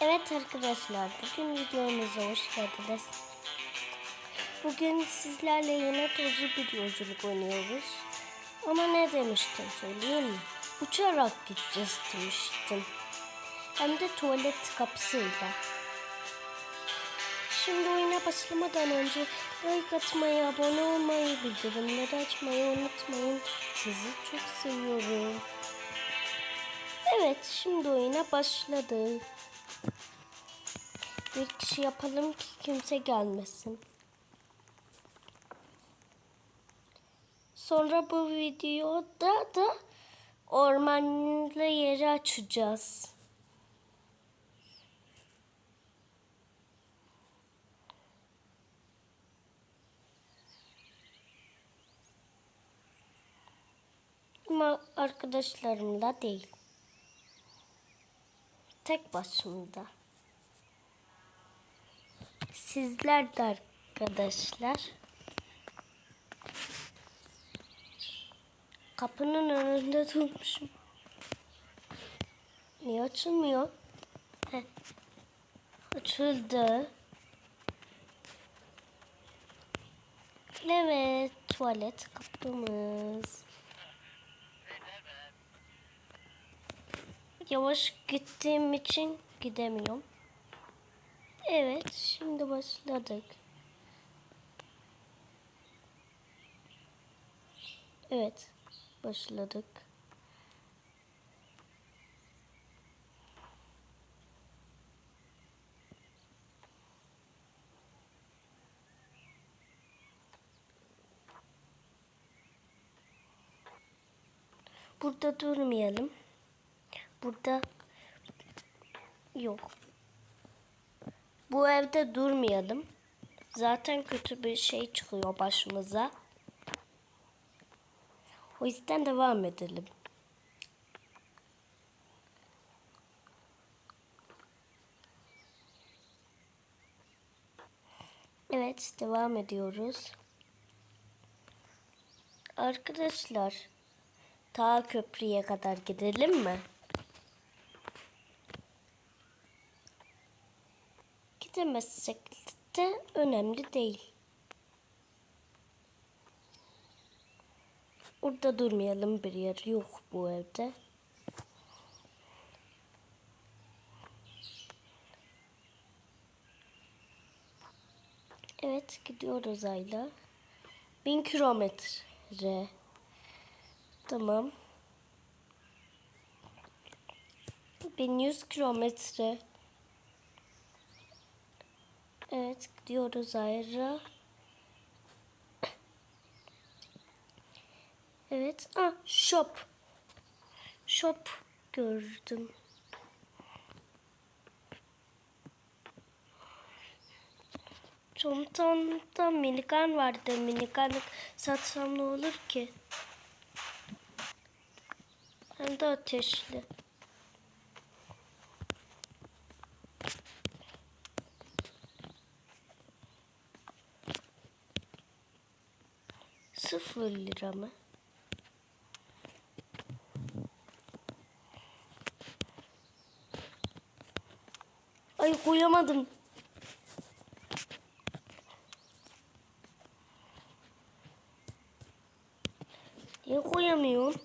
Evet arkadaşlar, bugün videomuza hoş geldiniz. Bugün sizlerle yine tozlu bir yolculuk oynuyoruz. Ama ne demiştim söyleyeyim mi? Uçarak gideceğiz demiştim. Hem de tuvalet kapısıyla. Şimdi oyuna başlamadan önce like atmayı, abone olmayı, bildirimleri açmayı unutmayın. Sizi çok seviyorum. Evet, şimdi oyuna başladık. Bir kişi yapalım ki kimse gelmesin. Sonra bu videoda da ormanlı yeri açacağız. Ama arkadaşlarımla değil. Tek başımda. Sizler de arkadaşlar. Kapının önünde durmuşum. Niye açılmıyor? Heh. Açıldı. Evet, tuvalet kapımız. Yavaş gittiğim için gidemiyorum. Evet, şimdi başladık. Evet, başladık. Burada durmayalım. Burada yok. Bu evde durmayalım. Zaten kötü bir şey çıkıyor başımıza. O yüzden devam edelim. Evet, devam ediyoruz. Arkadaşlar, ta köprüye kadar gidelim mi? Gidemezsek de önemli değil. Orada durmayalım bir yer yok bu evde. Evet gidiyoruz Ayla. Bin kilometre. Tamam. 1100 kilometre. Evet gidiyoruz Ayra. Evet. Ah shop. Shop gördüm. Çantamda minigun vardı. Minigun satsam ne olur ki? Hem de ateşli. Sıfır lira mı? Ay koyamadım. Niye koyamıyorum?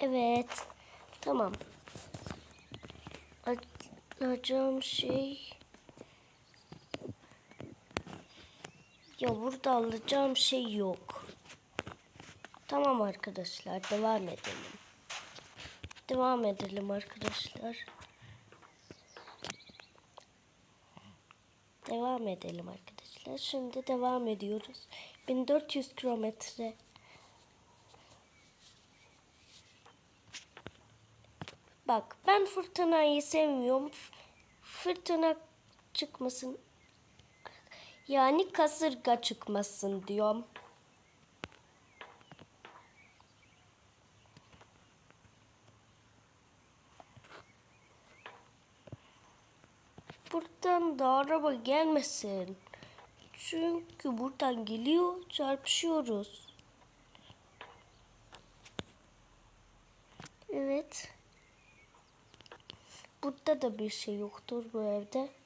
Evet. Tamam. Alacağım şey... Ya burada alacağım şey yok. Tamam arkadaşlar devam edelim. Devam edelim arkadaşlar. Devam edelim arkadaşlar. Şimdi devam ediyoruz. 1400 kilometre. Bak ben fırtınayı sevmiyorum. Fırtına çıkmasın. Yani kasırga çıkmasın diyorum. Buradan da araba gelmesin. Çünkü buradan geliyor çarpışıyoruz. Evet. Burada da bir şey yoktur bu evde.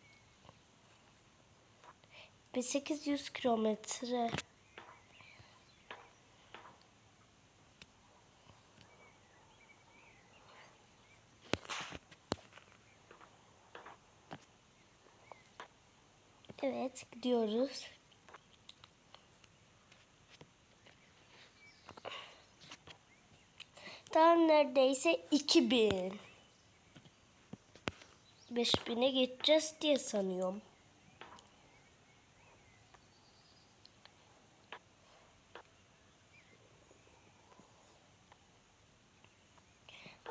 Ve 800 kilometre. Evet gidiyoruz. Tam neredeyse 2000. 5000'e geçeceğiz diye sanıyorum.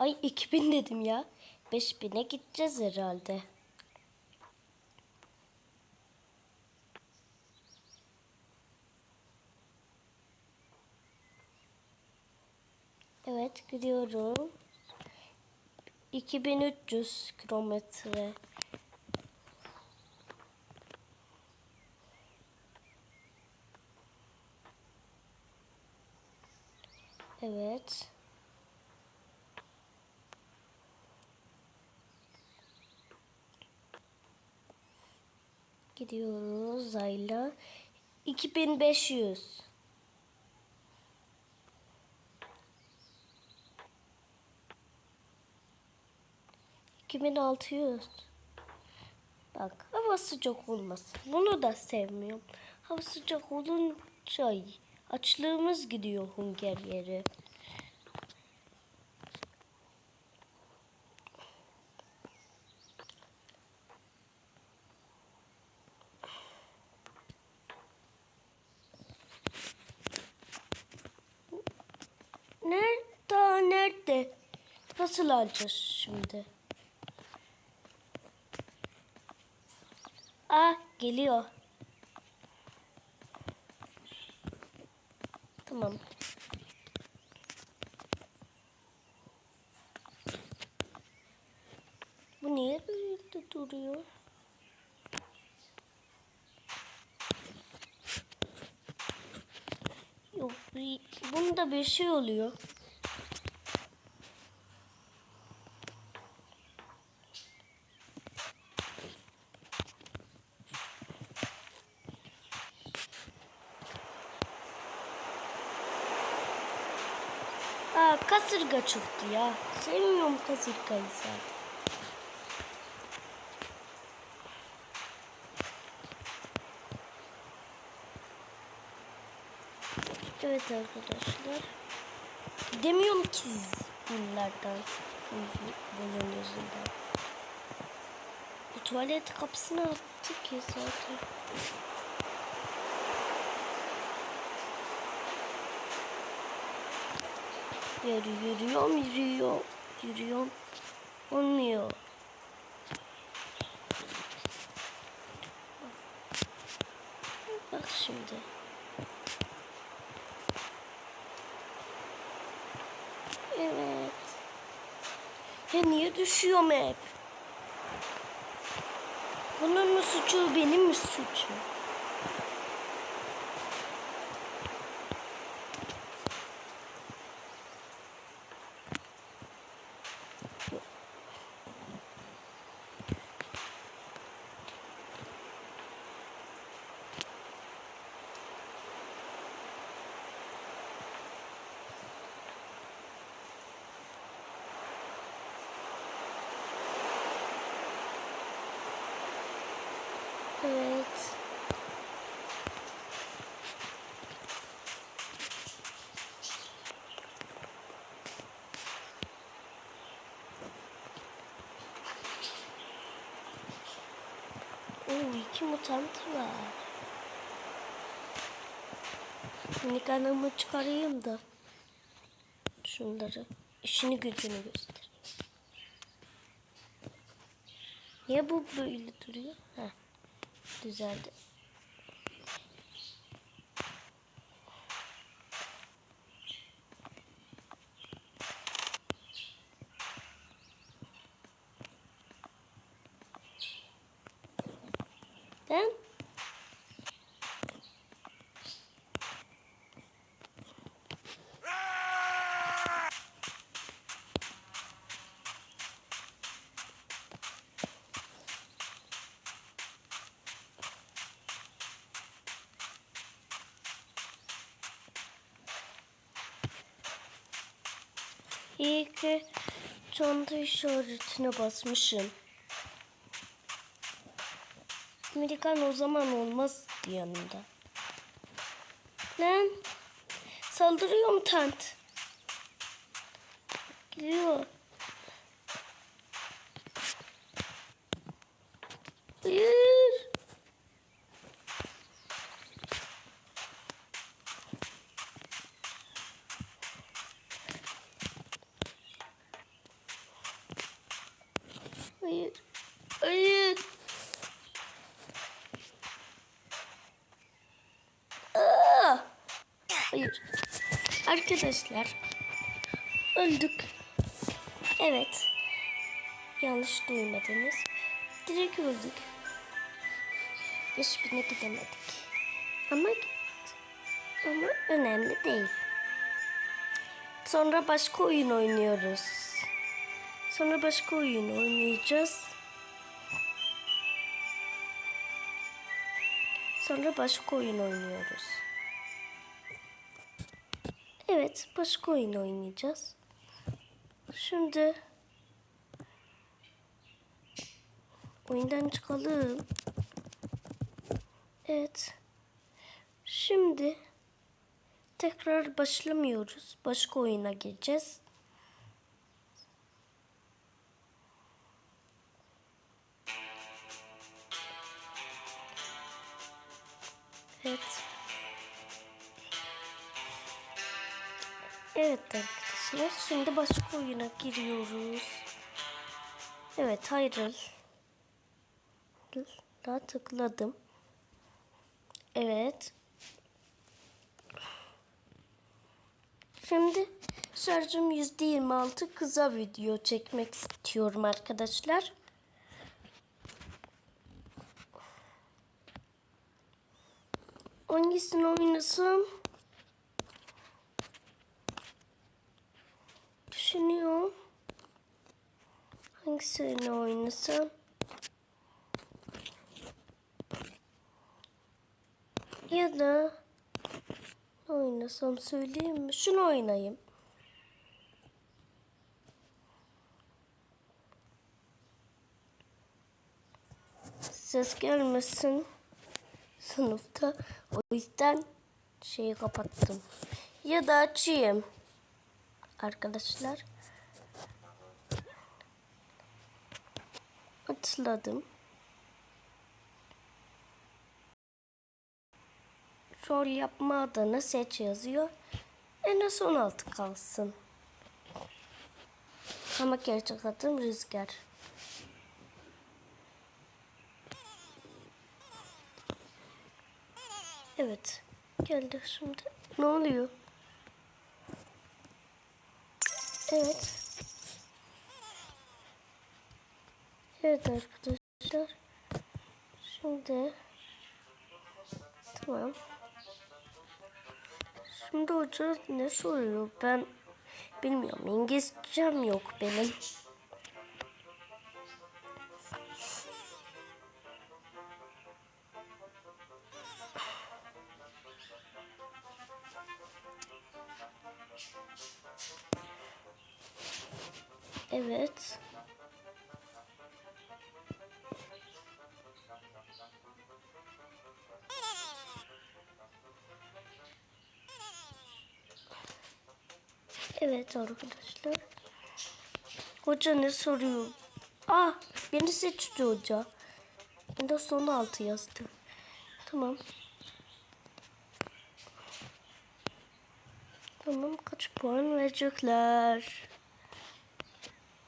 Ay 2000 dedim ya. 5000'e gideceğiz herhalde. Evet gidiyorum. 2300 kilometre. Evet. Gidiyoruz Ayla. 2500. İki bin altı yüz. Bak hava sıcak olmasın. Bunu da sevmiyorum. Hava sıcak olunca açlığımız gidiyor hunger yeri. Nerede? Daha nerede? Nasıl alacağız şimdi? Aa geliyor. Tamam. Bu niye böyle duruyor? Yok, bunda bir şey oluyor. Aa kasırga çıktı ya. Sevmiyorum kasırgayı zaten. Evet arkadaşlar. Demiyorum ki bunlardan. Bunun yüzünden. Bu tuvalet kapısını attık ya zaten. Yürü, yürüyorum, yürüyorum, yürüyorum. Olmuyor. Bak şimdi. Evet. Ya niye düşüyorum hep? Bunun mu suçu, benim mi suçum? Evet. Oo iki mutant var. Minik anamı çıkarayım da. Şunları. işini gücünü göster. Niye bu böyle duruyor? Heh. Düzeldi. Ben İyi ki çanta işaretine basmışım. Amerikan o zaman olmaz yanında. Lan saldırıyor mutant. Gidiyor. Hayır. Hayır. Hayır. Aa! Hayır. Arkadaşlar. Öldük. Evet. Yanlış duymadınız. Direkt öldük. Hiçbirine gidemedik. Ama ama önemli değil. Sonra başka oyun oynuyoruz. Sonra başka oyun oynayacağız. Sonra başka oyun oynuyoruz. Evet, başka oyun oynayacağız. Şimdi oyundan çıkalım. Evet. Şimdi tekrar başlamıyoruz. Başka oyuna gireceğiz. Evet. Evet arkadaşlar. Şimdi başka oyuna giriyoruz. Evet ayrıl. Daha tıkladım. Evet. Şimdi şarjım %26 kısa video çekmek istiyorum arkadaşlar. Hangisini oynasam? Hangisini oynasam? Ya da oynasam söyleyeyim mi? Şunu oynayayım. Ses gelmesin sınıfta. O yüzden şeyi kapattım. Ya da açayım. Arkadaşlar. Atladım. Rol yapma adını seç yazıyor. En az 16 kalsın. Ama gerçek adım Rüzgar. Evet. Geldi şimdi. Ne oluyor? Evet. Evet arkadaşlar. Şimdi tamam. Şimdi hoca ne soruyor? Ben bilmiyorum. İngilizcem yok benim. Evet. Evet arkadaşlar. Hoca ne soruyor? Ah beni seçti hoca. Ben de son altı yazdı. Tamam. Tamam kaç puan verecekler?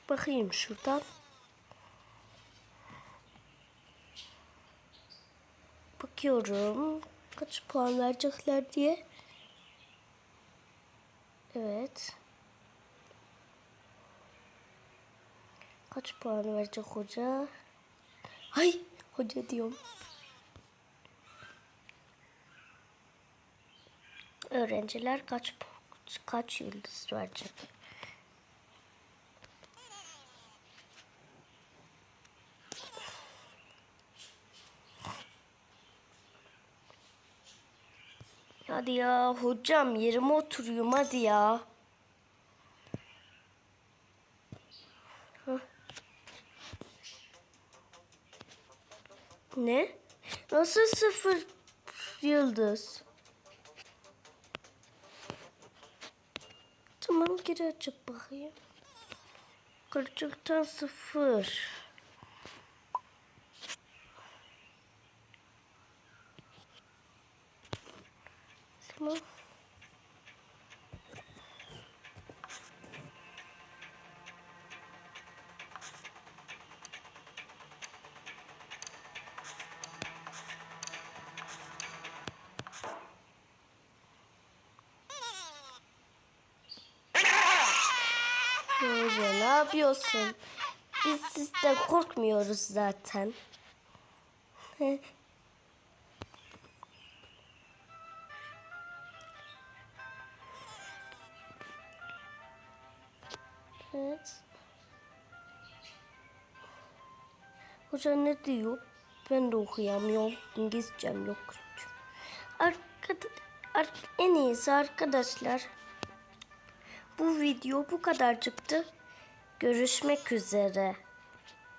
Bakayım şuradan. Bakıyorum. Kaç puan verecekler diye. Evet. Kaç puan verecek hoca? Hay hoca diyorum. Öğrenciler kaç kaç yıldız verecek? Hadi ya hocam yerime oturuyorum hadi ya. Ne? Nasıl sıfır yıldız? Tamam geri açıp bakayım. Kırçıktan sıfır. Tamam. Yapıyorsun? Biz sizden korkmuyoruz zaten. evet. Hoca ne diyor? Ben de okuyamıyorum. İngilizcem yok. Arkada, ar- en iyisi arkadaşlar. Bu video bu kadarcıktı. Görüşmek üzere.